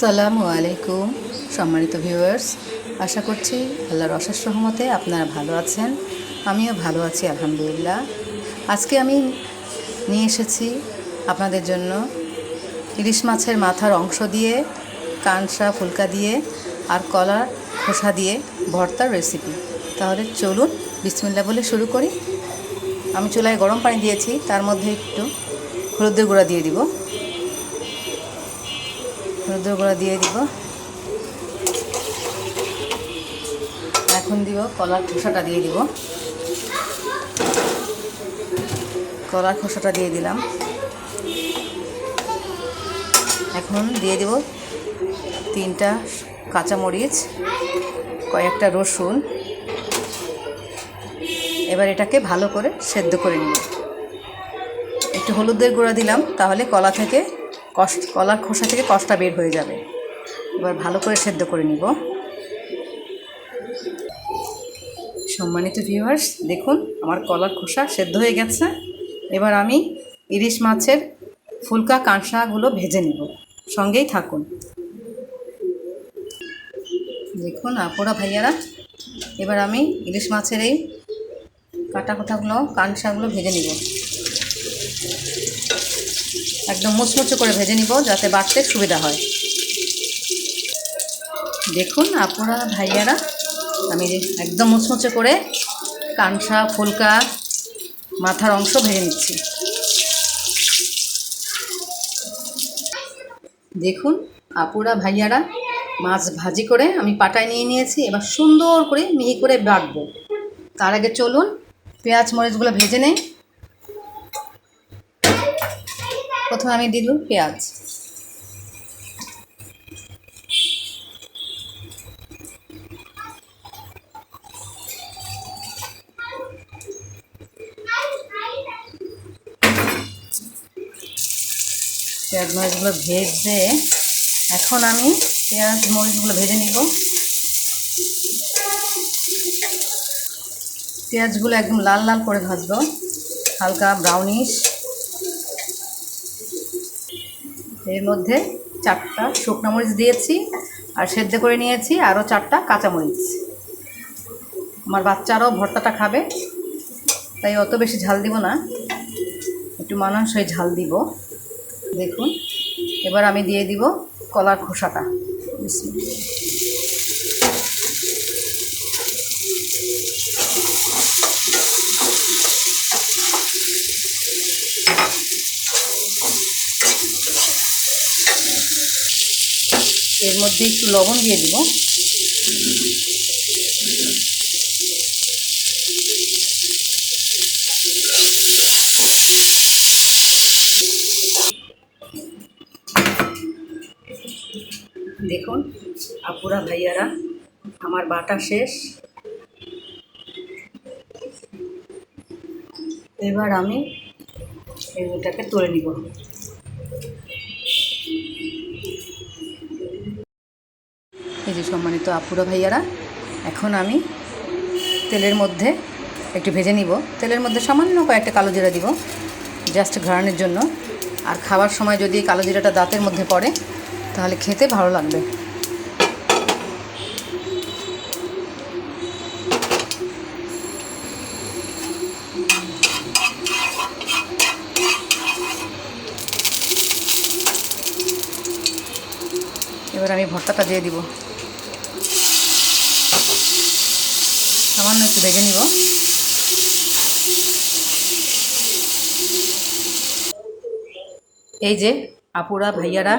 সালামু আলাইকুম সম্মানিত ভিউয়ার্স। আশা করছি আল্লাহর অশেষ রহমতে আপনারা ভালো আছেন। আমিও ভালো আছি, আলহামদুলিল্লাহ। আজকে আমি নিয়ে এসেছি আপনাদের জন্য ইলিশ মাছের মাথার অংশ দিয়ে কানসা ফুলকা দিয়ে আর কলার খোসা দিয়ে ভর্তার রেসিপি তাহলে চলুন বিসমিল্লা বলে শুরু করি। আমি চুলায় গরম পানি দিয়েছি, তার মধ্যে একটু হলুদের গুঁড়া দিয়ে দিব। হলুদের গুঁড়া দিয়ে দিব। এখন দিব কলার খোসাটা দিয়ে দিব। কলার খোসাটা দিয়ে দিলাম। এখন দিয়ে দেব তিনটা কাঁচামরিচ, কয়েকটা রসুন। এবার এটাকে ভালো করে সেদ্ধ করে নিব। একটু হলুদের গুঁড়া দিলাম, তাহলে কলা থেকে কষ কলার খোসা থেকে কষটা বের হয়ে যাবে। এবার ভালো করে সেদ্ধ করে নিব। সম্মানিত ভিউয়ার্স দেখুন, আমার কলার খোসা সেদ্ধ হয়ে গেছে। এবার আমি ইলিশ মাছের ফুলকা কাঁসাগুলো ভেজে নেব। সঙ্গেই থাকুন। দেখুন, আপোরা ভাইয়ারা, এবার আমি ইলিশ মাছের এই কাটা কোটাগুলো কাঁসাগুলো ভেজে নিব। একদম মুচমুচে করে ভেজে নিব যাতে বাড়তে সুবিধা হয়। দেখুন আপুরা, ভাইয়ারা, আমি একদম মুচমুচে করে কানসা, ফুলকা মাথার অংশ ভেজে নিচ্ছি। দেখুন আপুরা, ভাইয়ারা, মাছ ভাজি করে আমি পাটায় নিয়ে নিয়েছি, এবার সুন্দর করে মিহি করে বাটবো। তার আগে চলুন পেঁয়াজ মরিচগুলো ভেজে নেই। প্রথমে আমি দিলু পেঁয়াজ। পেঁয়াজ মরিচগুলো ভেজে এখন আমি পেঁয়াজ মরিচগুলো ভেজে নিব। পেঁয়াজগুলো একদম লাল লাল করে ভাজবো, হালকা ব্রাউনিশ এর মধ্যে চারটা শুকনো মরিচ দিয়েছি আর সেদ্ধ করে নিয়েছি আরও চারটা কাঁচামরিচ আমার বাচ্চারাও ভর্তাটা খাবে, তাই অত বেশি ঝাল দিব না। একটু মানানসই ঝাল দিব। দেখুন, এবার আমি দিয়ে দিব কলার খোসাটা। এর মধ্যে একটু লবণ দিয়ে দিব। দেখুন, আপুরা, ভাইয়ারা, আমার বাটা শেষ। এবার আমি এটাকে তুলে নিব। এই যে সম্মানিত আপুরা ভাইয়ারা, এখন আমি তেলের মধ্যে একটু ভেজে নিব। তেলের মধ্যে সামান্য কয়েকটা কালো জিরা দিব জাস্ট ঘরানোর জন্য। আর খাওয়ার সময় যদি কালো জিরাটা দাঁতের মধ্যে পড়ে, তাহলে খেতে ভালো লাগবে। এবার আমি ভর্তাটা দিয়ে দিব। সামান্য একটু ভেজে নিব। এই যে আপুরা, ভাইয়ারা,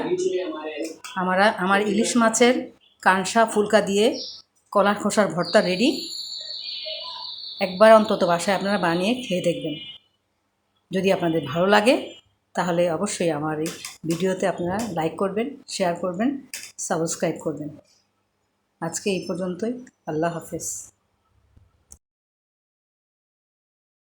আমরা, আমার ইলিশ মাছের কানসা ফুলকা দিয়ে কলার খোসার ভর্তা রেডি একবার অন্তত বাসায় আপনারা বানিয়ে খেয়ে দেখবেন। যদি আপনাদের ভালো লাগে, তাহলে অবশ্যই আমার এই ভিডিওতে আপনারা লাইক করবেন শেয়ার করবেন সাবস্ক্রাইব করবেন। আজকে এই পর্যন্তই। আল্লাহ হাফেজ।